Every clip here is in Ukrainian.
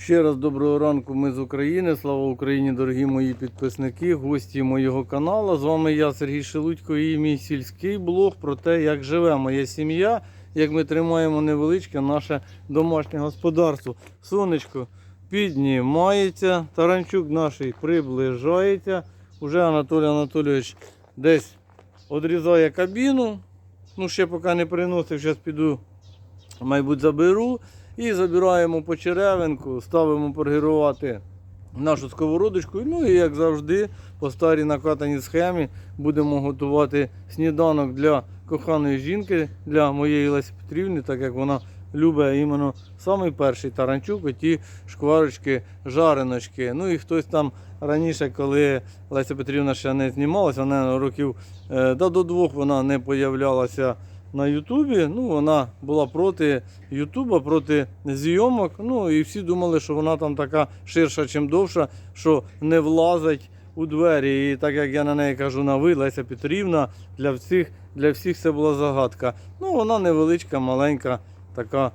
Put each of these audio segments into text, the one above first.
Ще раз доброго ранку, ми з України. Слава Україні, дорогі мої підписники, гості моєго каналу. З вами я, Сергій Шелудько, і мій сільський блог про те, як живе моя сім'я, як ми тримаємо невеличке наше домашнє господарство. Сонечко піднімається, таранчук наш приближається. Уже Анатолій Анатолійович десь одрізає кабіну. Ну, ще поки не приносив, зараз піду, мабуть, заберу. І забираємо по черевинку, ставимо прогрівати нашу сковородочку. Ну і як завжди, по старій накатаній схемі будемо готувати сніданок для коханої жінки, для моєї Лесі Петрівни, так як вона любить іменно самий перший таранчук, оті шкварочки, жареночки. Ну і хтось там раніше, коли Леся Петрівна ще не знімалася, вона років е, до двох вона не появлялася на Ютубі. Ну, вона була проти Ютуба, проти зйомок. Ну і всі думали, що вона там така ширша, чим довша, що не влазить у двері. І так як я на неї кажу на ви, Леся Петрівна, для всіх, для всіх це була загадка. Ну, вона невеличка, маленька, така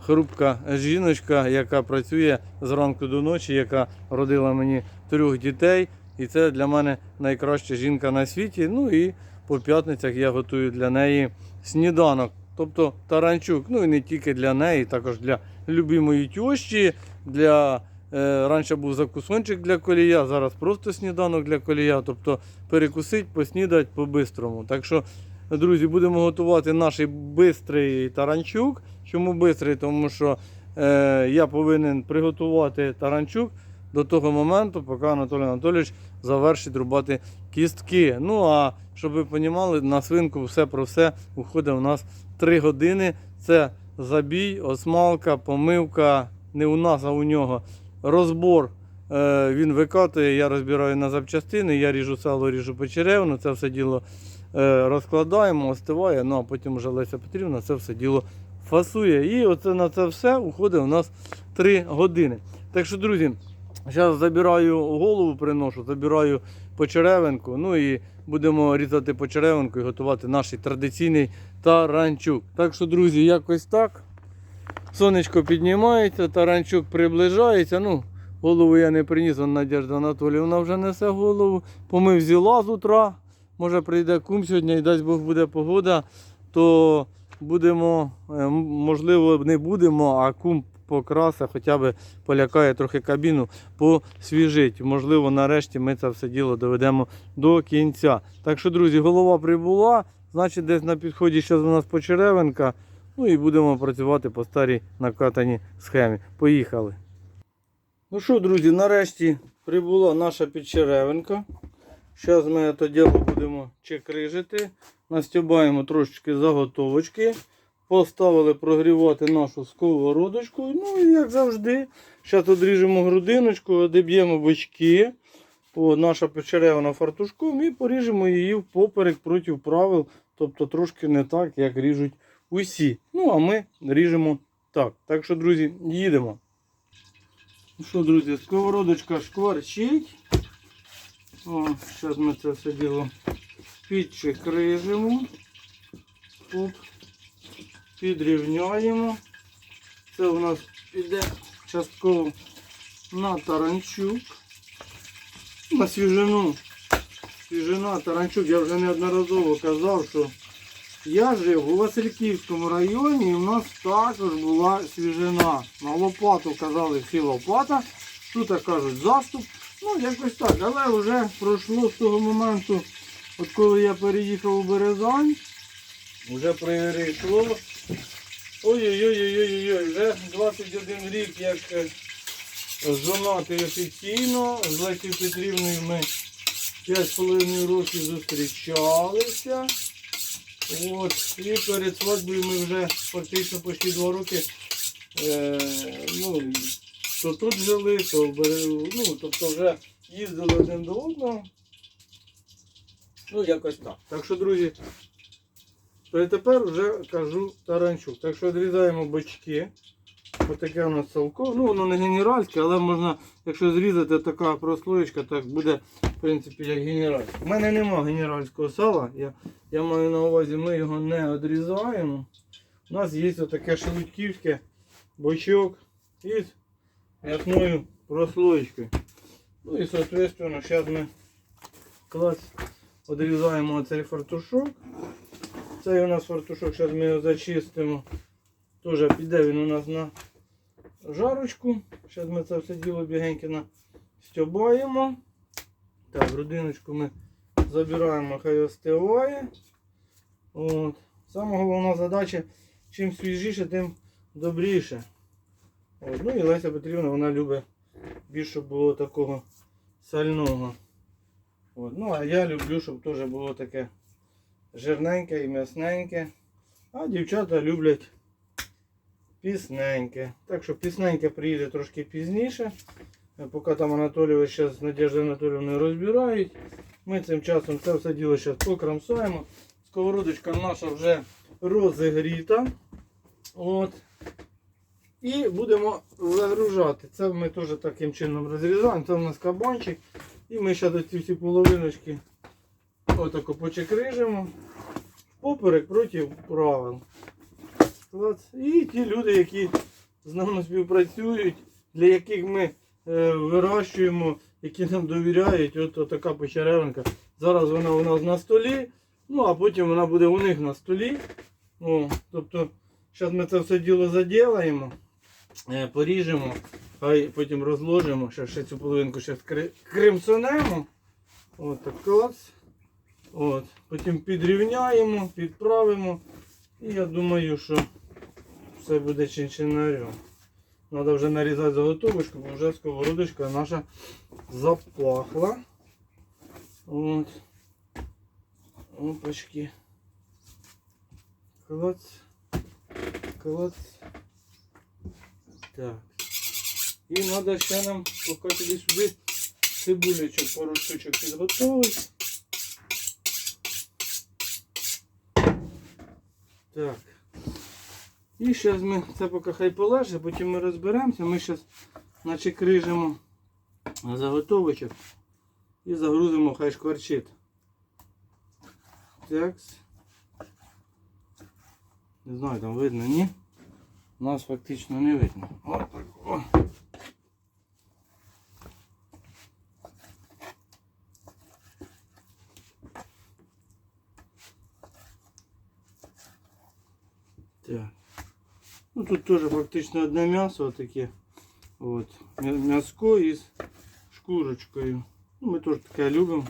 хрупка жіночка, яка працює зранку до ночі, яка родила мені трьох дітей. І це для мене найкраща жінка на світі. Ну і по п'ятницях я готую для неї сніданок. Тобто таранчук, ну і не тільки для неї, також для любимої тьощі, для е, раніше був закусончик для колія, зараз просто сніданок для колія. Тобто перекусить, поснідати по-бистрому. Так що, друзі, будемо готувати наш бистрий таранчук. Чому бистрий? Тому що е, я повинен приготувати таранчук до того моменту, поки Анатолій Анатолійович завершить рубати кістки. Ну а щоб ви розуміли, на свинку все про все уходить у нас 3 години. Це забій, осмалка, помивка. Не у нас, а у нього. Розбор. Е, він викатує, я розбираю на запчастини, я ріжу сало, ріжу почеревну, це все діло е, розкладаємо, остиває, ну а потім вже Леся Петрівна це все діло фасує. І оце на це все уходить у нас 3 години. Так що, друзі, зараз забираю голову, приношу, забираю почеревинку, ну і будемо різати почеревинку і готувати наш традиційний таранчук. Так що, друзі, якось так. Сонечко піднімається, таранчук приближається. Ну, голову я не приніс, вон Надежда Анатоліївна вже несе голову. Помив взяла з утра. Може прийде кум сьогодні і дасть Бог буде погода, то будемо, е, можливо, не будемо, а кум покрасе, хоча б полякає трохи кабіну, посвіжить. Можливо, нарешті ми це все діло доведемо до кінця. Так що, друзі, голова прибула, значить, десь на підході зараз у нас почеревинка. Ну і будемо працювати по старій накатаній схемі. Поїхали. Ну що, друзі, нарешті прибула наша підчеревинка. Зараз ми це діло будемо чекрижити. Настюбаємо трошечки заготовочки. Поставили прогрівати нашу сковородочку. Ну і як завжди. Зараз одріжемо грудиночку, одіб'ємо бочки. О, наша печеревина фартушком і поріжемо її впоперек проти правил. Тобто трошки не так, як ріжуть усі. Ну, а ми ріжемо так. Так що, друзі, їдемо. Ну що, друзі, сковородочка шкварчить. Зараз ми це все діло підчекрижимо. Оп. Підрівняємо. Це у нас піде частково на таранчук. На свіжину. Свіжина, таранчук, я вже неодноразово казав, що я жив у Васильківському районі і в нас також була свіжина. На лопату казали всі лопата. Тут кажуть заступ. Ну, якось так. Але вже пройшло з того моменту, от коли я переїхав у Березань. Вже прийшло. Ой-ой-ой-ой-ой, вже 21 рік, як е, жонатий офіційно. З Лесією Петрівною ми 5,5 років зустрічалися. От, і перед свадьбою ми вже фактично почти 2 роки е, ну, то тут жили, то ну, тобто вже їздили один до одного. Ну, якось так. Так що, друзі, то тепер вже кажу таранчук. Так що відрізаємо бочки. Ось таке у нас салко. Ну, воно не генеральське, але можна, якщо зрізати така прослоєчка, так буде, в принципі, як генеральське. У мене нема генеральського сала. Я, я маю на увазі, ми його не відрізаємо. У нас є отаке шелудьківське бочок із м'ясною прослоєчкою. Ну і, соответственно, зараз ми клас відрізаємо цей фартушок. Цей у нас фартушок, зараз ми його зачистимо. Теж піде він у нас на жарочку. Зараз ми це все діло бігенько стьобаємо. Так, грудиночку ми забираємо, хай остиває. От. Сама головна задача, чим свіжіше, тим добріше. От. Ну і Леся Петрівна вона любить більше щоб було такого сального. От. Ну а я люблю, щоб теж було таке жирненьке і м'ясненьке. А дівчата люблять пісненьке. Так що пісненьке приїде трошки пізніше. Е, Поки там Анатолійович зараз з Надеждою Анатолійовною розбирають. Ми цим часом це все діло зараз покрамсаємо. Сковородочка наша вже розігріта. От. І будемо загружати. Це ми теж таким чином розрізаємо. Це у нас кабанчик. І ми зараз ці всі половиночки отако почекрижимо. Поперек проти правил. І ті люди, які з нами співпрацюють, для яких ми е, вирощуємо, які нам довіряють, от, от така почеревинка. Зараз вона у нас на столі, ну а потім вона буде у них на столі. О, тобто, зараз ми це все діло заділаємо, е, поріжемо, хай потім розложимо, ще, ще цю половинку ще кримсонемо. От так клац. От. Потім підрівняємо, підправимо. І я думаю, що все буде чинчинарем. Треба вже нарізати заготовочку, бо вже сковородочка наша запахла. От. Опачки. Клац. Клац. Так. І треба ще нам поки сюди цибулечок пару штучок підготовити. Так. І зараз ми це поки хай полежить, потім ми розберемося. Ми зараз наче крижимо заготовочок і загрузимо, хай шкварчить. Так. Не знаю, там видно, ні? Нас фактично не видно. Отак. О. Так. Ну тут теж фактично одне м'ясо таке. От. М'я- М'яско із шкурочкою. Ну, ми теж таке любимо.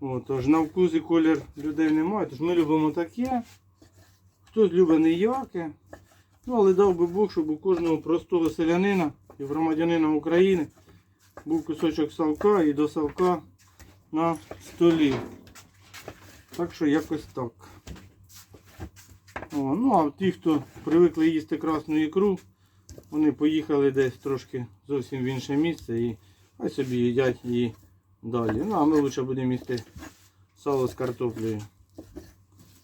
От, тож на вкус і колір людей немає. Тож ми любимо таке. Хтось любить ніяке. Ну, але дав би Бог, щоб у кожного простого селянина і громадянина України був кусочок салка і до салка на столі. Так що якось так. О, ну а ті, хто привикли їсти красну ікру, вони поїхали десь трошки зовсім в інше місце і хай собі їдять її далі. Ну а ми лучше будемо їсти сало з картоплею.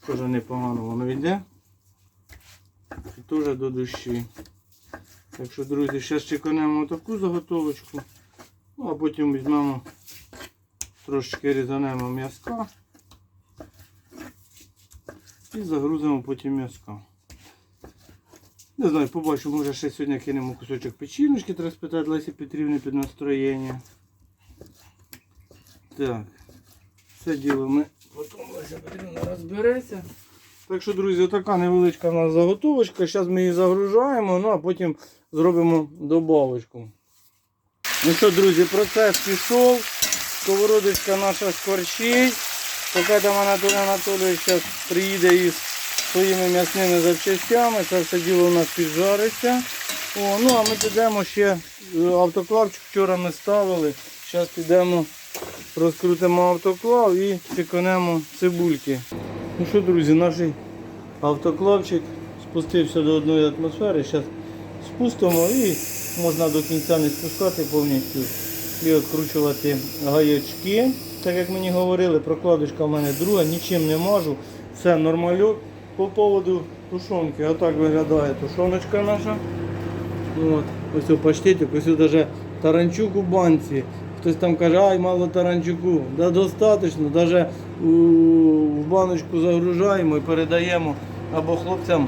Теж непогано воно йде. І теж до душі. Так що, друзі, зараз чеканемо таку заготовочку. Ну а потім візьмемо трошечки різанемо м'язка. І загрузимо потім м'язка. Не знаю, побачу, може ще сьогодні кинемо кусочок печіночки, треба спитати Лесі Петрівни під настроєння. Так, це діло ми потім Леся Петрівна розбереться. Так що, друзі, така невеличка в нас заготовочка. Зараз ми її загружаємо, ну а потім зробимо добавочку. Ну що, друзі, процес пішов. Сковородочка наша скорчить. Поки там Анатолій Анатолійович зараз приїде із своїми м'ясними запчастями, це все діло у нас піджариться. О, ну а ми підемо ще е, автоклавчик вчора ми ставили. Зараз підемо, розкрутимо автоклав і чеканемо цибульки. Ну що, друзі, наш автоклавчик спустився до одної атмосфери. Зараз спустимо і можна до кінця не спускати повністю і відкручувати гаячки. Так як мені говорили, прокладочка в мене друга, нічим не мажу, все нормальок. По поводу тушонки, отак виглядає тушоночка наша. От. Ось паштетик, ось навіть таранчук у банці. Хтось там каже, ай, мало таранчуку. Да достатньо, навіть в баночку загружаємо і передаємо або хлопцям,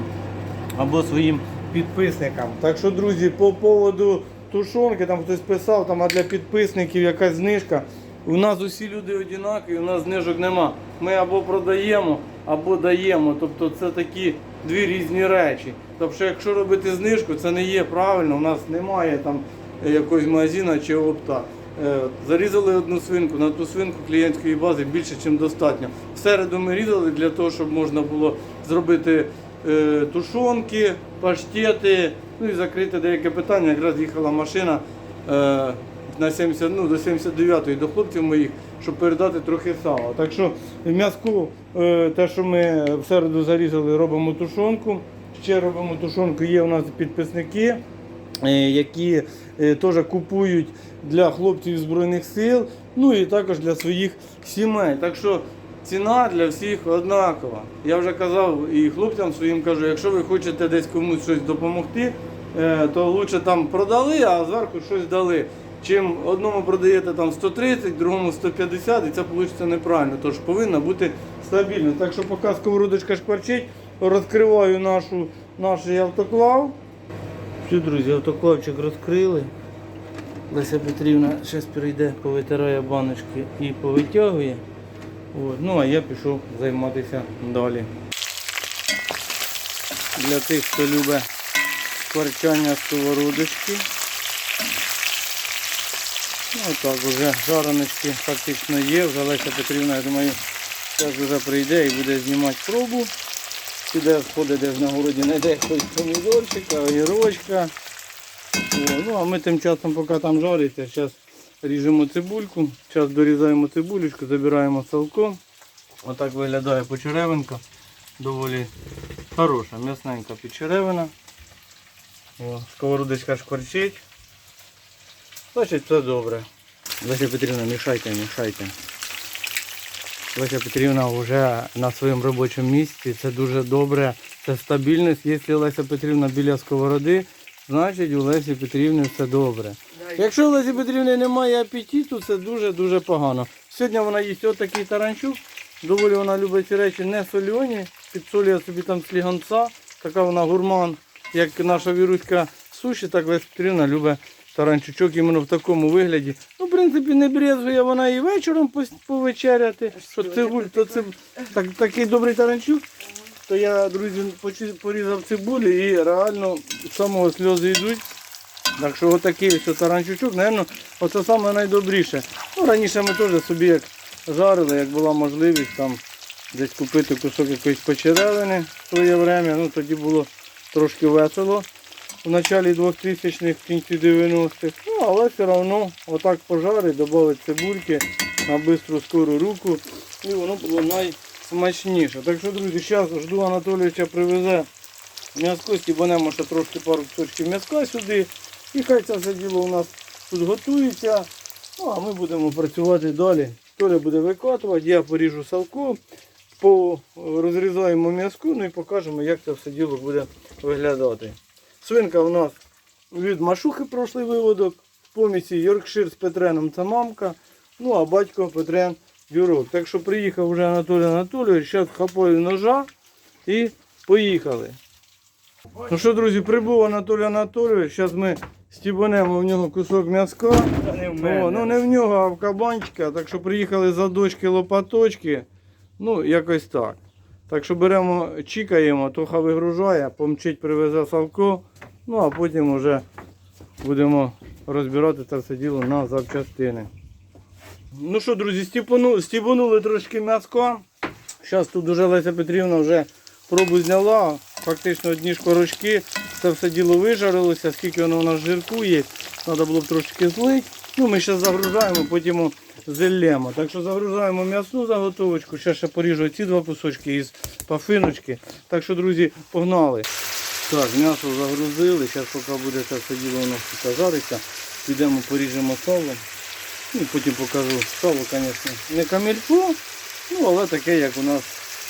або своїм підписникам. Так що, друзі, по поводу тушонки, там хтось писав, там, а для підписників якась знижка. У нас усі люди однакові, у нас знижок нема. Ми або продаємо, або даємо. Тобто це такі дві різні речі. Тобто, якщо робити знижку, це не є правильно. У нас немає там е, якогось магазину чи опта. Е, Зарізали одну свинку, на ту свинку клієнтської бази більше, ніж достатньо. В середу ми різали для того, щоб можна було зробити е, тушонки, паштети, ну і закрити деяке питання. Якраз їхала машина на 70, ну, до 79-ї до хлопців моїх, щоб передати трохи сала. Так що м'язку, е, те, що ми в середу зарізали, робимо тушонку. Ще робимо тушонку, є у нас підписники. Е, які е, теж купують для хлопців Збройних сил, ну і також для своїх сімей. Так що ціна для всіх однакова. Я вже казав і хлопцям своїм кажу, якщо ви хочете десь комусь щось допомогти, то лучше там продали, а зверху щось дали. Чим одному продаєте там 130, другому 150, і це вийде неправильно. Тож повинна бути стабільно. Так що поки сковородочка шкварчить, розкриваю нашу, наш автоклав. Все, друзі, автоклавчик розкрили. Леся Петрівна зараз прийде, повитирає баночки і повитягує. От. Ну а я пішов займатися далі. Для тих, хто любить шкварчання сковородочки. Ну так, вже жараночки фактично є. Вже Леся Петрівна, я думаю, зараз вже прийде і буде знімати пробу. Піде сходить десь на городі, знайде хоч помідорчика, огірочка. Ну а ми тим часом, поки там жариться, зараз ріжемо цибульку. Зараз дорізаємо цибулечку, забираємо салко. Отак виглядає почеревинка. Доволі хороша, м'ясненька підчеревина. Сковородочка шкварчить. Значить, все добре. Леся Петрівна, мішайте, мішайте. Леся Петрівна вже на своєму робочому місці. Це дуже добре. Це стабільність. Якщо Леся Петрівна біля сковороди, значить у Лесі Петрівни все добре. Якщо у Лесі Петрівни немає апетиту, це дуже-дуже погано. Сьогодні вона їсть отакий таранчук. Доволі вона любить ці речі не солені. Підсолює собі там сліганця. Така вона гурман, як наша віруська суші, так Леся Петрівна любить таранчучок іменно в такому вигляді. Ну, в принципі, не брезгує вона і вечором повечеряти. Що цибуль, то це так, такий добрий таранчук. То я, друзі, порізав цибулю і реально з самого сльози йдуть. Так що отакий ось таранчучок, напевно, оце саме найдобріше. Ну, раніше ми теж собі як жарили, як була можливість там десь купити кусок якоїсь почеревини в своє время. Ну тоді було трошки весело в началі 2000-х, в кінці 90-х. Ну, але все одно отак пожарить, додати цибульки на бистру скору руку. І воно було найсмачніше. Так що, друзі, зараз жду Анатолійовича привезе м'язко, стібанемо ще трошки пару кусочків м'язка сюди. І хай це все діло у нас тут готується. Ну, а ми будемо працювати далі. Толя буде викатувати, я поріжу салко, по, розрізаємо м'язку, ну і покажемо, як це все діло буде виглядати. Свинка у нас від машухи прошлий виводок, в помісі Йоркшир з Петреном це мамка, ну а батько Петрен Юрок. Так що приїхав вже Анатолій Анатолійович, зараз хапаю ножа і поїхали. Ну що, друзі, прибув Анатолій Анатолійович, зараз ми стібанемо в нього кусок м'язка. О, ну не в нього, а в кабанчика. Так що приїхали задочки лопаточки. Ну, якось так. Так що беремо, чікаємо, тоха вигружає, помчить, привезе Савко. Ну а потім вже будемо розбирати це все діло на запчастини. Ну що, друзі, стіпану, стібанули трошки м'язка. Зараз тут уже Леся Петрівна вже пробу зняла. Фактично одні шкорочки. Це все діло вижарилося, скільки воно у нас жирку є. Треба було б трошки злити. Ну, ми ще загружаємо, потім зельємо. Так що загружаємо м'ясну заготовочку. Ще ще поріжу ці два кусочки із пафиночки. Так що, друзі, погнали. Так, м'ясо загрузили. Зараз поки буде це все діло у нас тут жариться. Підемо поріжемо сало. Ну, і потім покажу сало, звісно, не камільфо, ну але таке, як у нас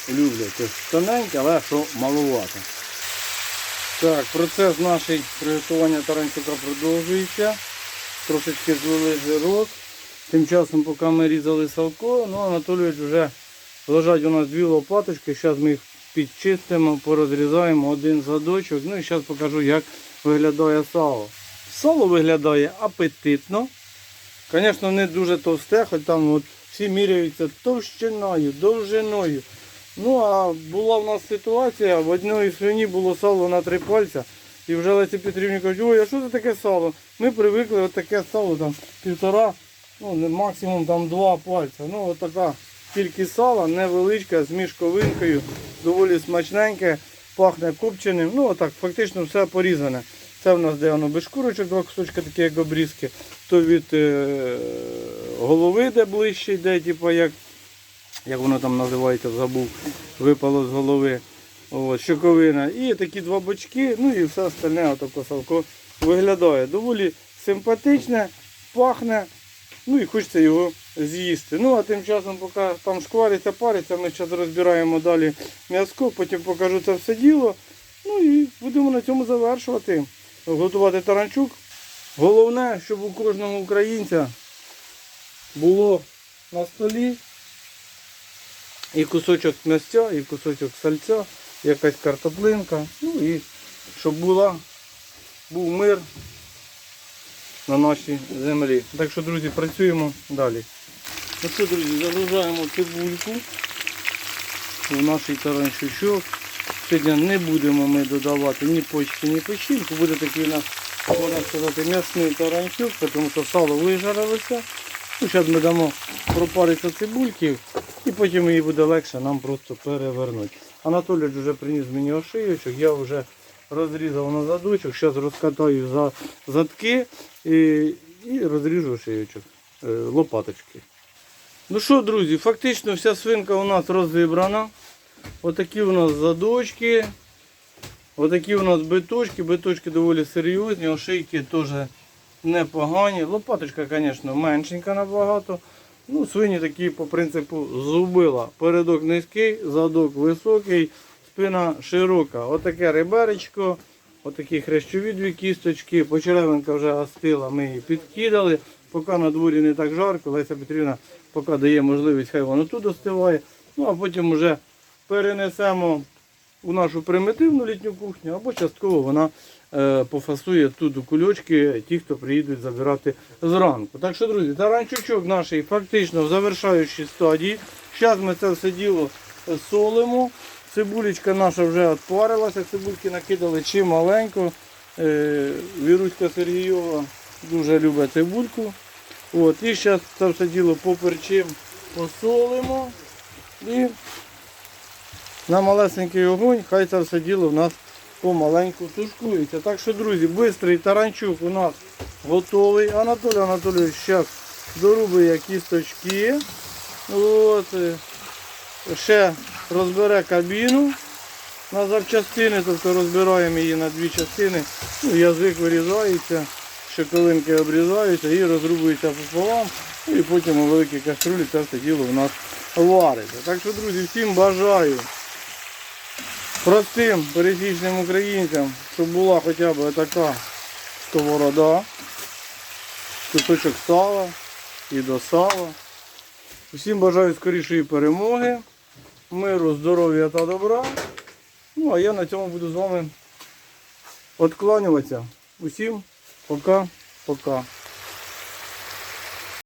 люблять. Тобто тоненьке, але що маловато. Так, процес наш приготування таранчука продовжується. Трошечки злили жирок. Тим часом, поки ми різали салко, ну Анатолійович вже лежать у нас дві лопаточки. Зараз ми їх підчистимо, порозрізаємо один задочок. Ну і зараз покажу, як виглядає сало. Сало виглядає апетитно. Звісно, не дуже товсте, хоч там от всі міряються товщиною, довжиною. Ну, а була в нас ситуація, в одної свині було сало на три пальця. І вже Лесі Петрівні кажуть, ой, а що це таке сало? Ми привикли от таке сало, там півтора, ну максимум там два пальця. Ну, от така кількість сала, невеличка, з мішковинкою, доволі смачненьке, пахне копченим. Ну, отак, фактично все порізане. Це в нас де воно без шкурочок, два кусочки такі, як обрізки, то від е, голови, де ближче йде, типу як, як воно там називається, забув, випало з голови. От, щоковина. І такі два бочки, ну і все остальне, отако салко виглядає. Доволі симпатичне, пахне, ну і хочеться його з'їсти. Ну а тим часом, поки там шквариться, париться, ми зараз розбираємо далі м'язко, потім покажу це все діло. Ну і будемо на цьому завершувати. Готувати таранчук. Головне, щоб у кожного українця було на столі і кусочок м'ясця, і кусочок сальця, якась картоплинка. Ну і щоб була, був мир на нашій землі. Так що, друзі, працюємо далі. Ну що, друзі, загружаємо цибульку в наш таранчучок. Сьогодні не будемо ми додавати ні почки, ні печінку. Буде такий у нас, можна сказати, м'ясний таранчук, тому що сало вижарилося. Ну, зараз ми дамо пропариться цибульки і потім її буде легше нам просто перевернути. Анатолій вже приніс мені ошийочок, я вже розрізав на задочок, зараз розкатаю за задки і, і розріжу шиючок, е, лопаточки. Ну що, друзі, фактично вся свинка у нас розібрана. Отакі у нас задочки. Отакі у нас биточки. Биточки доволі серйозні, ошейки теж непогані. Лопаточка, звісно, меншенька набагато. Ну, свині такі по принципу зубила. Передок низький, задок високий, спина широка. Отаке риберечко, отакі хрещові дві кісточки. Почеревинка вже остила, ми її підкидали. Поки на дворі не так жарко, Леся Петрівна поки дає можливість, хай воно тут остиває. Ну а потім вже перенесемо у нашу примітивну літню кухню, або частково вона е, пофасує тут у кульочки ті, хто приїдуть забирати зранку. Так що, друзі, таранчучок наш фактично в завершаючій стадії. Зараз ми це все діло солимо. Цибулечка наша вже відпарилася, цибульки накидали чималенько. Е, Віруська Сергійова дуже любить цибульку. От, і зараз це все діло поперчим, посолимо і на малесенький огонь, хай це все діло в нас помаленьку тушкується. Так що, друзі, бистрий таранчук у нас готовий. Анатолій Анатолійович зараз дорубує кісточки. От, е, ще розбере кабіну на запчастини, тобто розбираємо її на дві частини. Ну, язик вирізається, шоколинки обрізаються і розрубуються пополам. Ну, і потім у великій каструлі це все діло у нас вариться. Так що, друзі, всім бажаю простим пересічним українцям, щоб була хоча б така сковорода, кусочок сала і до сала. Усім бажаю скорішої перемоги, миру, здоров'я та добра. Ну, а я на цьому буду з вами відкланюватися. Усім пока-пока.